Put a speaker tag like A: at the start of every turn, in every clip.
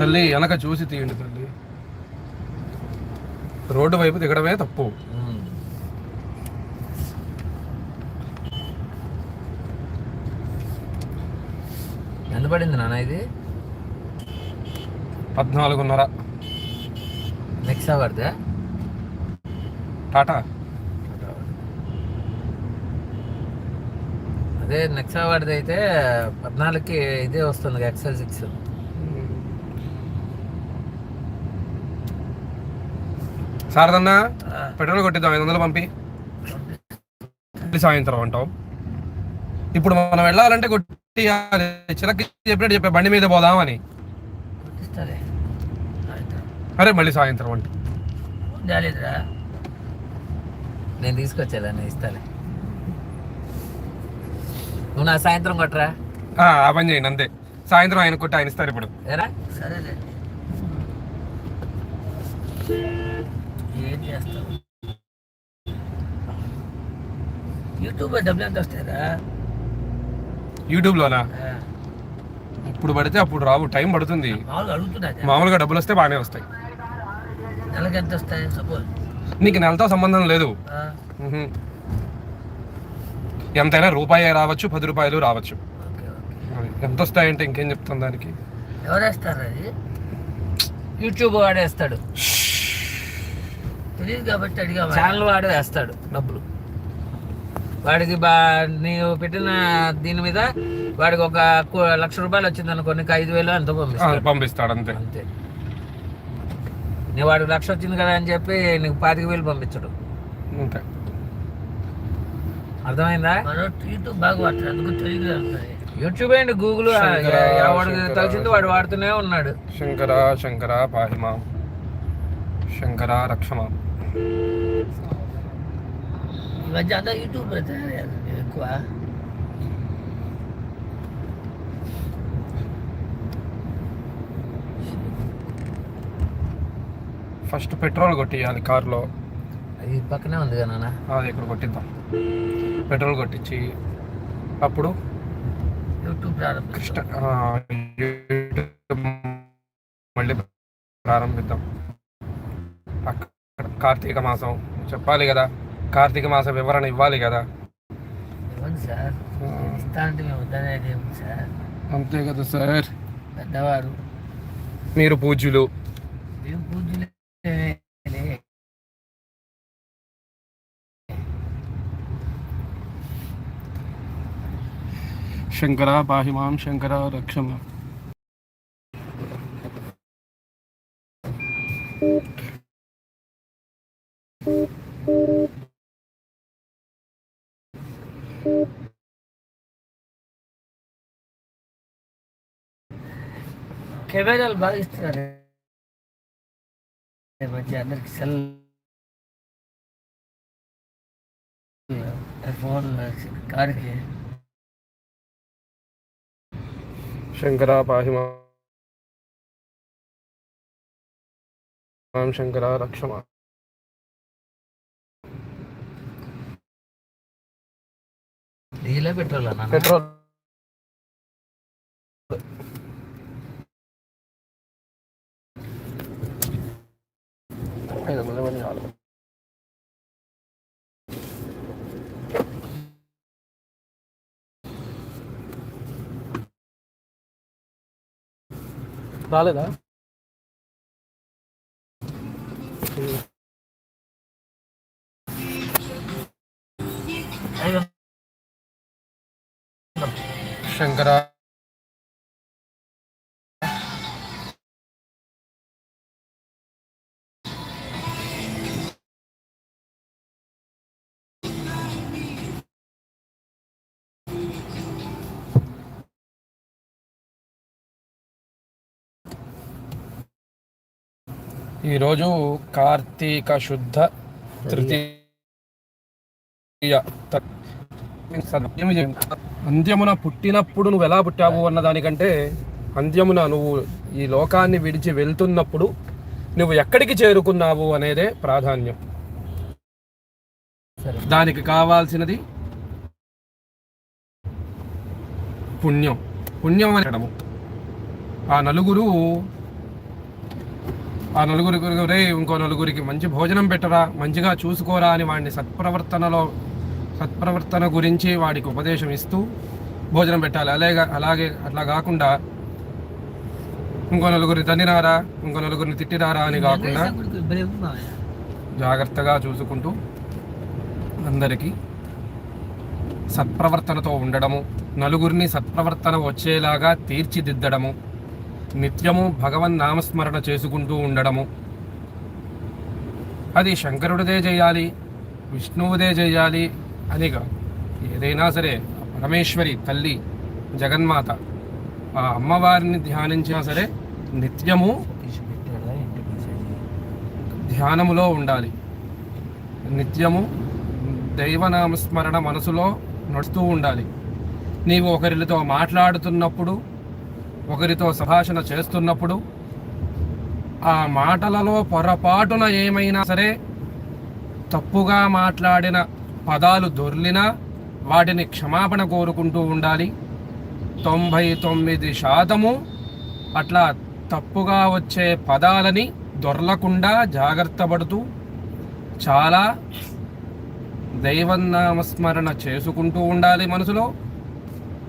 A: తల్లి వెనక చూసి తీయండి తల్లి. రోడ్డు వైపు దిగడమే తప్పు.
B: ఎంత పడింది నాన్న ఇది?
A: పద్నాలుగున్నర.
B: నెక్స్ట్ పడితే
A: టాటా.
B: అదే నెక్స్ట్ పడితే అయితే పద్నాలుగుకి ఇదే వస్తుంది ఎక్సెల్ సిక్స్.
A: సారదన్నా పెట్రోల్ కొట్టిద్దాం ఐదు వందలు పంపి. మళ్ళీ సాయంత్రం అంటాం ఇప్పుడు మనం వెళ్ళాలంటే కొట్టి చిలకి చెప్పినట్టు చెప్పే బండి మీద పోదామని. అరే మళ్ళీ సాయంత్రం అంటే.
B: నేను తీసుకొచ్చేదా నేను ఇస్తాలే. నువ్వు నా సాయంత్రం కొట్టరా?
A: ఆ పని చేయండి అంతే. సాయంత్రం ఆయన కొట్టి ఆయన ఇస్తారు ఇప్పుడు.
C: సరేలే. ఏం చేస్తావు? యూట్యూబ్ డబ్బులు ఎంత వస్తాయిరా?
A: యూట్యూబ్లోనా? ఇప్పుడు పడితే అప్పుడు రావు టైం పడుతుంది.
C: మామూలుగా
A: డబ్బులు వస్తే బాగానే వస్తాయి.
C: నెలకి ఎంత వస్తాయి? సపోజ్
A: నీకు నెలతో సంబంధం లేదు. ఎంతైనా రూపాయి రావచ్చు పది రూపాయలు రావచ్చు. ఎంత వస్తాయంటే ఇంకేం చెప్తాను దానికి?
C: ఎవరు వేస్తారు అది?
B: యూట్యూబ్ వాడు వేస్తాడు
C: తెలియదు కాబట్టి అడిగా
B: ఛానల్ వాడు వేస్తాడు డబ్బులు. వాడికి బా నీవు పెట్టిన దీని మీద వాడికి ఒక లక్ష రూపాయలు వచ్చింది అనుకో నీకు ఐదు వేలు ఎంతో
A: ఆ,
B: పంపిస్తాడు
A: పంపిస్తాడు అంతే.
B: అంతే. నీ వాడికి లక్ష వచ్చింది కదా అని చెప్పి నీకు పాతిక వేలు పంపించడు.
A: అంతే.
B: అర్థమైందా?
C: యూట్యూబ్ బాగా అందుకు
B: యూట్యూబ్ అండి గూగుల్
A: శంకర,
B: వాడికి
A: శంకర.
B: తెలిసింది వాడు వాడుతూనే ఉన్నాడు.
A: శంకర శంకర పాహిమా. శంకర రక్షమా
C: ఈ మధ్య అందరూ యూట్యూబ్ ఎక్కువ.
A: ఫస్ట్ పెట్రోల్ కొట్టియాలి కార్లో.
B: అది పక్కనే ఉంది కదా నాన్న.
A: అది ఇక్కడ కొట్టిద్దాం. పెట్రోల్ కొట్టించి అప్పుడు
C: యూట్యూబ్
A: యూట్యూబ్ మళ్ళీ ప్రారంభిద్దాం. కార్తీక మాసం చెప్పాలి కదా. కార్తీక మాస వివరణ ఇవ్వాలి కదా. అంతే కదా సార్.
C: పెద్దవారు.
A: మీరు పూజ్యులు. శంకర పాహిమాం శంకర రక్షమ.
C: కెమెరాలు బాగా ఇస్తున్నారు. మధ్య అందరికి సెల్ ఫోన్ కార్కి.
A: శంకర పాహిమాం. శంకర రక్షమ.
B: డీజిలే పెట్రోల్
A: పెట్రోల్. ఐదు వందల మంది చాలు. రాలేదా
C: ఐదు
A: శంకర ఈరోజు కార్తీక శుద్ధ తృతీయ. త- అంత్యమున పుట్టినప్పుడు నువ్వు ఎలా పుట్టావు అన్న దానికంటే అంత్యమున నువ్వు ఈ లోకాన్ని విడిచి వెళ్తున్నప్పుడు నువ్వు ఎక్కడికి చేరుకున్నావు అనేదే ప్రాధాన్యం. దానికి కావాల్సినది పుణ్యం. పుణ్యం అనడము ఆ నలుగురు ఆ నలుగురికి రే ఇంకో నలుగురికి మంచి భోజనం పెట్టరా మంచిగా చూసుకోరా అని వాడిని సత్ప్రవర్తనలో సత్ప్రవర్తన గురించి వాడికి ఉపదేశం ఇస్తూ భోజనం పెట్టాలి. అలాగే అలాగే అట్లా కాకుండా ఇంకో నలుగురిని తన్నినారా ఇంకో నలుగురిని తిట్టినారా అని కాకుండా జాగ్రత్తగా చూసుకుంటూ అందరికీ సత్ప్రవర్తనతో ఉండడము నలుగురిని సత్ప్రవర్తన వచ్చేలాగా తీర్చిదిద్దడము నిత్యము భగవన్ నామస్మరణ చేసుకుంటూ ఉండడము. అది శంకరుడిదే చేయాలి విష్ణువుదే చేయాలి అని కాదు ఏదైనా సరే పరమేశ్వరి తల్లి జగన్మాత ఆ అమ్మవారిని ధ్యానించినా సరే నిత్యము ధ్యానములో ఉండాలి. నిత్యము దైవనామస్మరణ మనసులో నడుస్తూ ఉండాలి. నీవు ఒకరితో మాట్లాడుతున్నప్పుడు ఒకరితో సంభాషణ చేస్తున్నప్పుడు ఆ మాటలలో పొరపాటున ఏమైనా సరే తప్పుగా మాట్లాడిన పదాలు దొర్లినా వాటిని క్షమాపణ కోరుకుంటూ ఉండాలి. తొంభై తొమ్మిది శాతము అట్లా తప్పుగా వచ్చే పదాలని దొరలకుండా జాగ్రత్త పడుతూ చాలా దైవనామస్మరణ చేసుకుంటూ ఉండాలి మనసులో.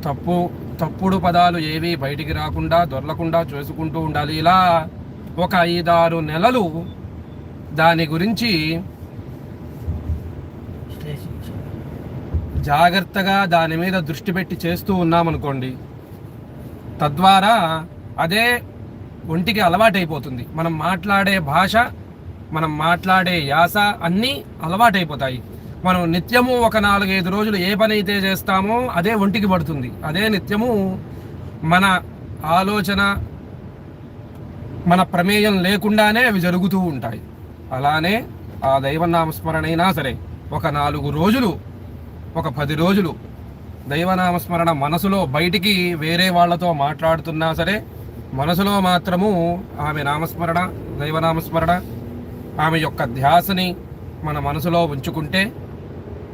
A: తప్పు తప్పుడు పదాలు ఏవి బయటికి రాకుండా దొరలకుండా చేసుకుంటూ ఉండాలి. ఇలా ఒక ఐదారు నెలలు దాని గురించి జాగ్రత్తగా దాని మీద దృష్టి పెట్టి చేస్తూ ఉన్నామనుకోండి తద్వారా అదే ఒంటికి అలవాటైపోతుంది. మనం మాట్లాడే భాష మనం మాట్లాడే యాస అన్నీ అలవాటైపోతాయి. మనం నిత్యము ఒక నాలుగైదు రోజులు ఏ పని అయితే చేస్తామో అదే ఒంటికి పడుతుంది. అదే నిత్యము మన ఆలోచన మన ప్రమేయం లేకుండానే అవి జరుగుతూ ఉంటాయి. అలానే ఆ దైవనామస్మరణ అయినా సరే ఒక నాలుగు రోజులు ఒక పది రోజులు దైవనామస్మరణ మనసులో బయటికి వేరే వాళ్ళతో మాట్లాడుతున్నా సరే మనసులో మాత్రము ఆమె నామస్మరణ దైవనామస్మరణ ఆమె యొక్క ధ్యాసని మన మనసులో ఉంచుకుంటే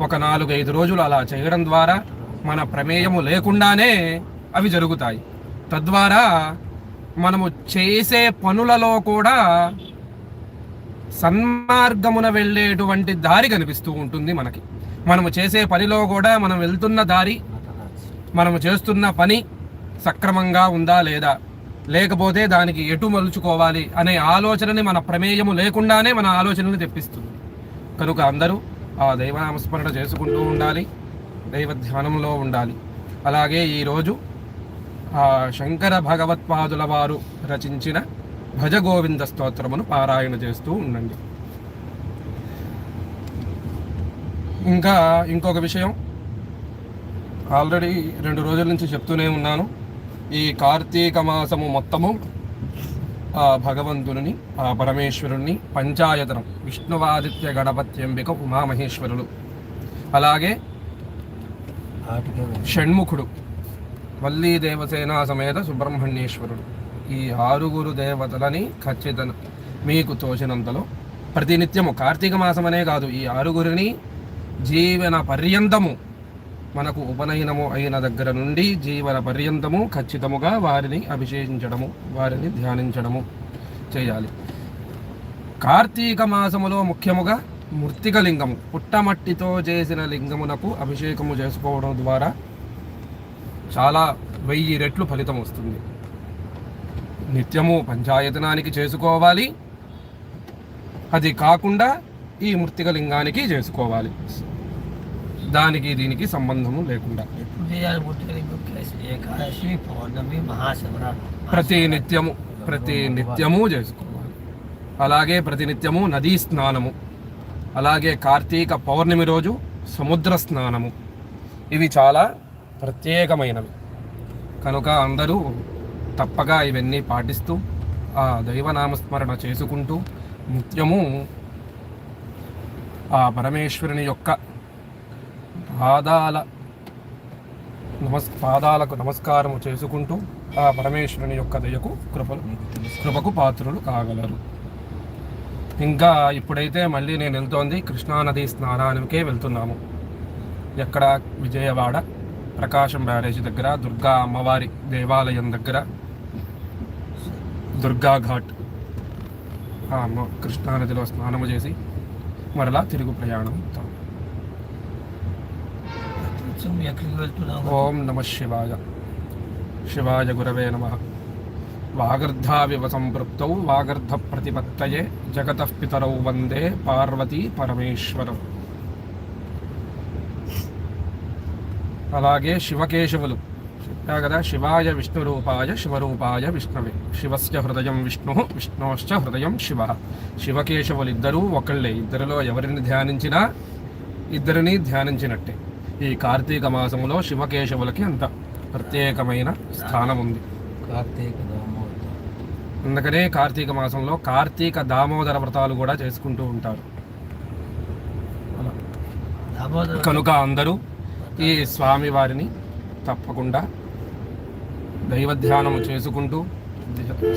A: ఒక నాలుగు ఐదు రోజులు అలా చేయడం ద్వారా మన ప్రమేయము లేకుండానే అవి జరుగుతాయి. తద్వారా మనము చేసే పనులలో కూడా సన్మార్గమున వెళ్ళేటువంటి దారి కనిపిస్తూ ఉంటుంది మనకి. మనము చేసే పనిలో కూడా మనం వెళ్తున్న దారి మనము చేస్తున్న పని సక్రమంగా ఉందా లేదా? లేకపోతే దానికి ఎటు మలుచుకోవాలి అనే ఆలోచనని మన ప్రమేయము లేకుండానే మన ఆలోచనని తెప్పిస్తుంది. కనుక అందరూ ఆ దైవనామస్మరణ చేసుకుంటూ ఉండాలి దైవ ధ్యానంలో ఉండాలి. అలాగే ఈరోజు ఆ శంకర భగవత్పాదుల వారు రచించిన భజ గోవింద స్తోత్రమును పారాయణ చేస్తూ ఉండండి. ఇంకా ఇంకొక విషయం. ఆల్రెడీ రెండు రోజుల నుంచి చెప్తూనే ఉన్నాను. ఈ కార్తీక మాసము మొత్తము భగవంతుని ఆ పరమేశ్వరుణ్ణి పంచాయతనం విష్ణువాదిత్య గణపత్యంబిక ఉమామహేశ్వరులు. అలాగే షణ్ముఖుడు వల్లీ దేవసేన సమేత సుబ్రహ్మణ్యేశ్వరుడు. ఈ ఆరుగురు దేవతలని ఖచ్చితంగా మీకు తోచినంతలో ప్రతినిత్యము కార్తీక మాసమనే కాదు ఈ ఆరుగురిని జీవన పర్యంతము మనకు ఉపనయనము అయిన దగ్గర నుండి జీవన పర్యంతము ఖచ్చితముగా వారిని అభిషేకించడము వారిని ధ్యానించడము చేయాలి. కార్తీక మాసములో ముఖ్యముగా మృత్తిక లింగము పుట్టమట్టితో చేసిన లింగమునకు అభిషేకము చేసుకోవడం ద్వారా చాలా వెయ్యి రెట్లు ఫలితం వస్తుంది. నిత్యము పంచాయతనానికి చేసుకోవాలి. అది కాకుండా ఈ మృత్తిక లింగానికి చేసుకోవాలి. దానికి దీనికి సంబంధము లేకుండా. ప్రతి నిత్యము ప్రతి నిత్యము చేసుకోవాలి. అలాగే ప్రతి నిత్యము నదీ స్నానము అలాగే కార్తీక పౌర్ణమి రోజు సముద్ర స్నానము. ఇవి చాలా ప్రత్యేకమైనవి. కనుక అందరూ తప్పగా ఇవన్నీ పాటిస్తూ ఆ దైవనామస్మరణ చేసుకుంటూ నిత్యము ఆ పరమేశ్వరుని యొక్క పాదాల నమస్ పాదాలకు నమస్కారము చేసుకుంటూ ఆ పరమేశ్వరుని యొక్క దయకు కృపలు కృపకు పాత్రులు కాగలరు. ఇంకా ఇప్పుడైతే మళ్ళీ నేను వెళ్తోంది కృష్ణానది స్నానానికే వెళ్తున్నాము. ఎక్కడ? విజయవాడ ప్రకాశం బ్యారేజ్ దగ్గర దుర్గా అమ్మవారి దేవాలయం దగ్గర దుర్గా ఘాట్. కృష్ణానదిలో స్నానము చేసి మరలా తిరుగు ప్రయాణం
C: కోసం ఎక్కడికి వెళ్తున్నావు?
A: ఓం నమ శివాయ. శివాయ గురవే నమ. వాగర్ధావివ సంపృప్తౌ వాగర్ధ ప్రతిపత్తయే జగత పితరౌ వందే పార్వతీ పరమేశ్వరం. అలాగే శివకేశవులు. చెప్పా కదా శివాయ విష్ణురూపాయ శివరూపాయ విష్ణువే. శివస్య హృదయం విష్ణు విష్ణోశ్చ హృదయం శివ. శివకేశవులు ఇద్దరూ ఒకళ్ళే. ఇద్దరిలో ఎవరిని ధ్యానించినా ఇద్దరిని ధ్యానించినట్టే. ఈ కార్తీక మాసములో శివకేశవులకి అంత ప్రత్యేకమైన స్థానం ఉంది
B: కార్తీక దామోదర్.
A: అందుకనే కార్తీక మాసంలో కార్తీక దామోదర వ్రతాలు కూడా చేసుకుంటూ ఉంటారు. కనుక అందరూ ఈ స్వామి వారిని తప్పకుండా దైవ ధ్యానము చేసుకుంటూ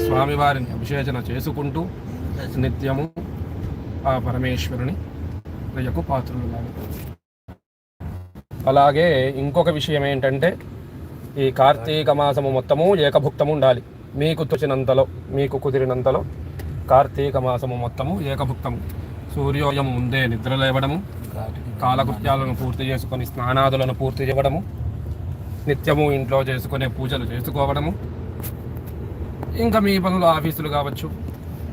A: స్వామివారిని అభిషేచన చేసుకుంటూ నిత్యము ఆ పరమేశ్వరుని ప్రియకు పాత్రులు అలాగే ఇంకొక విషయం ఏంటంటే ఈ కార్తీక మాసము మొత్తము ఏకభుక్తము ఉండాలి. మీకు తోచినంతలో మీకు కుదిరినంతలో కార్తీక మాసము మొత్తము ఏకభుక్తము. సూర్యోదయం ముందే నిద్ర లేవడము కాలకృత్యాలను పూర్తి చేసుకొని స్నానాదులను పూర్తి చేయడము నిత్యము ఇంట్లో చేసుకునే పూజలు చేసుకోవడము. ఇంకా మీ పనులు ఆఫీసులు కావచ్చు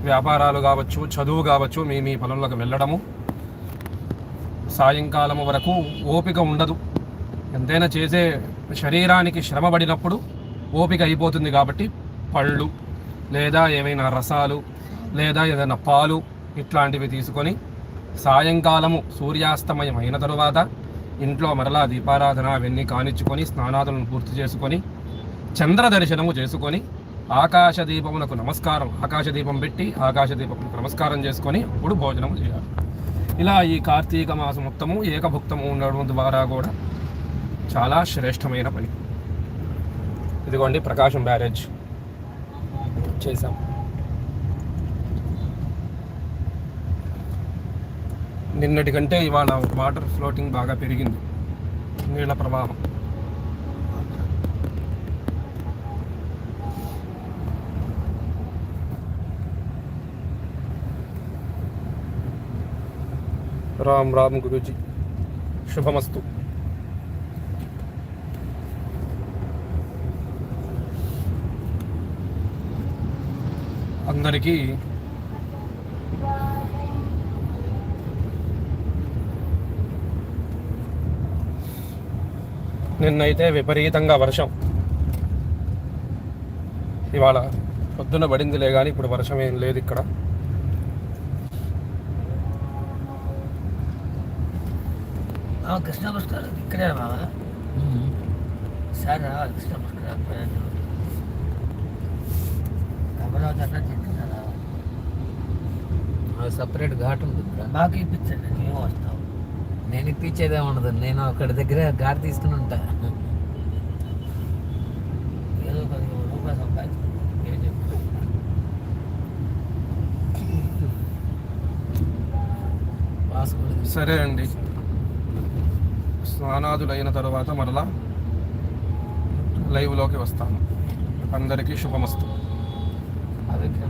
A: వ్యాపారాలు కావచ్చు చదువు కావచ్చు మీ మీ పనులకు వెళ్ళడము. సాయంకాలం వరకు ఓపిక ఉండదు. ఎంతైనా చేసే శరీరానికి శ్రమ పడినప్పుడు ఓపిక అయిపోతుంది కాబట్టి పళ్ళు లేదా ఏవైనా రసాలు లేదా ఏదైనా పాలు ఇట్లాంటివి తీసుకొని సాయంకాలము సూర్యాస్తమయం అయిన తరువాత ఇంట్లో మరలా దీపారాధన అవన్నీ కానిచ్చుకొని స్నానాదులను పూర్తి చేసుకొని చంద్ర దర్శనము చేసుకొని ఆకాశ దీపమునకు నమస్కారం ఆకాశ దీపం పెట్టి ఆకాశ దీపమునకు నమస్కారం చేసుకొని అప్పుడు భోజనం చేయాలి. ఇలా ఈ కార్తీక మాసం మొత్తము ఏకభుక్తము ఉండడం ద్వారా కూడా చాలా శ్రేష్టమైన పని. ఇదిగోండి ప్రకాశం బ్యారేజ్ చేసాం నిన్నటి కంటే ఇవాళ వాటర్ ఫ్లోటింగ్ బాగా పెరిగింది. నీళ్ళ ప్రవాహం. రామ్ రామ్ గురుజీ. శుభమస్తు. అందరికీ నిన్నైతే విపరీతంగా వర్షం. ఇవాళ పొద్దున పడిందిలే కానీ ఇప్పుడు వర్షం ఏం లేదు ఇక్కడ.
C: కృష్ణ పుష్కరాలు ఇక్కడే మామ సార్ కృష్ణ పుష్కరాలు పోయాను అమరావతి అట్లా తింటున్నారా?
B: సపరేట్ ఘాట్ ఉంటుంది
C: మాకు ఇప్పించండి మేము వస్తాం.
B: నేను ఇప్పించేదే ఉండదు. నేను అక్కడి దగ్గర ఘాట్ తీసుకుని ఉంటా.
C: ఏదో పది రూపాయలు.
A: సరే అండి. స్నానాదులైన తర్వాత మరలా లైవ్లోకి వస్తాను. అందరికీ శుభమస్తు.
C: అవి